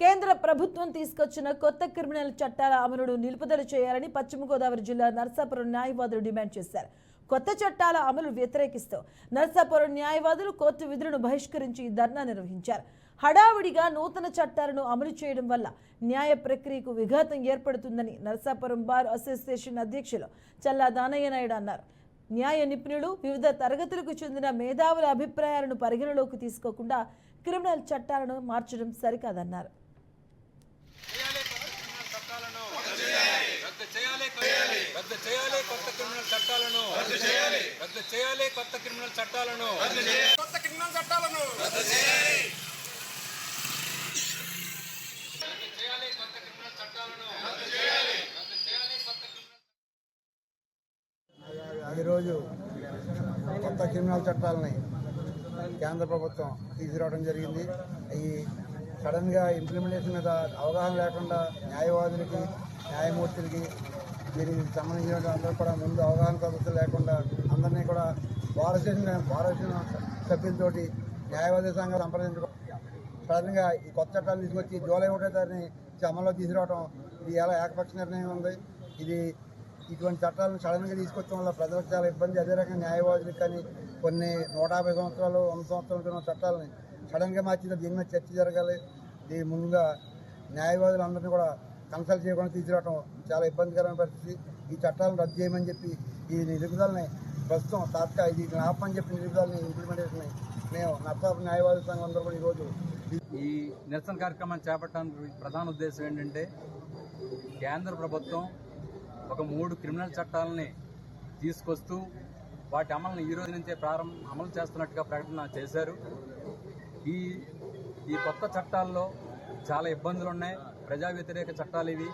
కేంద్ర ప్రభుత్వం తీసుకొచ్చిన కొత్త క్రిమినల్ చట్టాల అమలును నిలుపుదల చేయాలని పశ్చిమ గోదావరి జిల్లా నర్సాపురం న్యాయవాదులు డిమాండ్ చేశారు. కొత్త చట్టాల అమలు వ్యతిరేకిస్తూ నర్సాపురం న్యాయవాదులు కోర్టు విధులను బహిష్కరించి ధర్నా నిర్వహించారు. హడావిడిగా నూతన చట్టాలను అమలు చేయడం వల్ల న్యాయ ప్రక్రియకు విఘాతం ఏర్పడుతుందని నర్సాపురం బార్ అసోసియేషన్ అధ్యక్షులు చల్లా దానయ్య నాయుడు అన్నారు. న్యాయ నిపుణులు వివిధ తరగతులకు చెందిన మేధావుల అభిప్రాయాలను పరిగణలోకి తీసుకోకుండా క్రిమినల్ చట్టాలను మార్చడం సరికాదన్నారు. రద్దు చేయాలి కొత్త క్రిమినల్ చట్టాలను. రద్దు చేయాలి. రద్దు చేయాలి కొత్త క్రిమినల్ చట్టాలను. రద్దు చేయాలి. కొత్త క్రిమినల్ చట్టాలను. రద్దు చేయాలి. రద్దు చేయాలి కొత్త క్రిమినల్ చట్టాలను. రద్దు చేయాలి. రద్దు చేయాలి కొత్త క్రిమినల్ ఈరోజు కొత్త క్రిమినల్ చట్టాలని కేంద్ర ప్రభుత్వం తీసుకురావడం జరిగింది. ఈ సడన్గా ఇంప్లిమెంటేషన్ మీద అవగాహన లేకుండా న్యాయవాదులకి న్యాయమూర్తులకి దీనికి సంబంధించిన అందరూ కూడా ముందు అవగాహన కొరత లేకుండా అందరినీ కూడా భారతదేశం భారతదేశం సభ్యులతోటి న్యాయవాది సంఘం సంప్రదించడం. సడన్గా ఈ కొత్త చట్టాలు తీసుకొచ్చి జూలై ఒకటో తారీఖుని అమల్లో తీసుకురావడం ఇది ఎలా ఏకపక్ష నిర్ణయం ఉంది? ఇది ఇటువంటి చట్టాలను సడన్గా తీసుకొచ్చడం వల్ల ప్రజలకు చాలా ఇబ్బంది. అదే రకంగా న్యాయవాదులకు కానీ కొన్ని నూట యాభై సంవత్సరాలు వంద సంవత్సరాలు ఉన్న చట్టాలని సడన్గా మార్చిన దీని మీద చర్చ జరగాలి. దీని ముందుగా న్యాయవాదులందరినీ కూడా కన్సల్ట్ చేయకుండా తీసుకురావడం చాలా ఇబ్బందికరమైన పరిస్థితి. ఈ చట్టాలను రద్దు చేయమని చెప్పి ఈ నిలుపుదలని ప్రస్తుతం తాత్కాల ఇది ఆపమని చెప్పి నిలుపుదలని ఇంప్లిమెంటేషన్ మేము నర్సాపు న్యాయవాద సంఘం అందరూ కూడా ఈరోజు ఈ నిరసన కార్యక్రమాన్ని చేపట్టడానికి ప్రధాన ఉద్దేశం ఏంటంటే కేంద్ర ప్రభుత్వం ఒక మూడు క్రిమినల్ చట్టాలని తీసుకొస్తూ వాటి అమలుని ఈ రోజు నుంచే ప్రారంభం అమలు చేస్తున్నట్టుగా ప్రకటన చేశారు. ఈ ఈ కొత్త చట్టాల్లో చాలా ఇబ్బందులు ఉన్నాయి ప్రజా వ్యతిరేక చట్టాలు ఇవి.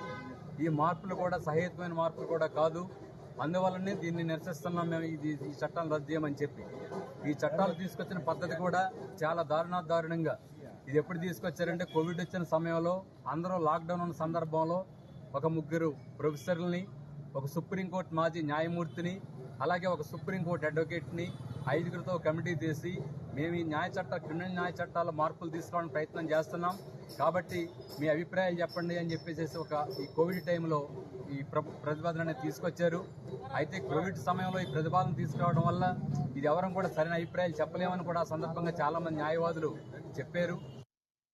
ఈ మార్పులు కూడా సహేతుమైన మార్పులు కూడా కాదు. అందువల్లనే దీన్ని నిరసిస్తున్నాం మేము ఇది ఈ చట్టాలను రద్దు చేయమని చెప్పి. ఈ చట్టాలు తీసుకొచ్చిన పద్ధతి కూడా చాలా దారుణా దారుణంగా. ఇది ఎప్పుడు తీసుకొచ్చారంటే కోవిడ్ వచ్చిన సమయంలో అందరూ లాక్డౌన్ ఉన్న సందర్భంలో ఒక ముగ్గురు ప్రొఫెసర్లని ఒక సుప్రీంకోర్టు మాజీ న్యాయమూర్తిని అలాగే ఒక సుప్రీంకోర్టు అడ్వకేట్ని ఐదుగురితో కమిటీ తీసి మేము ఈ న్యాయ చట్ట క్రిమినల్ న్యాయ చట్టాల మార్పులు తీసుకోవడానికి ప్రయత్నం చేస్తున్నాం. కాబట్టి మీ అభిప్రాయాలు చెప్పండి అని చెప్పేసి ఒక ఈ కోవిడ్ టైంలో ఈ ప్ర ప్రతిపాదన తీసుకొచ్చారు. అయితే కోవిడ్ సమయంలో ఈ ప్రతిపాదన తీసుకురావడం వల్ల ఇది ఎవరం కూడా సరైన అభిప్రాయాలు చెప్పలేమని కూడా సందర్భంగా చాలామంది న్యాయవాదులు చెప్పారు.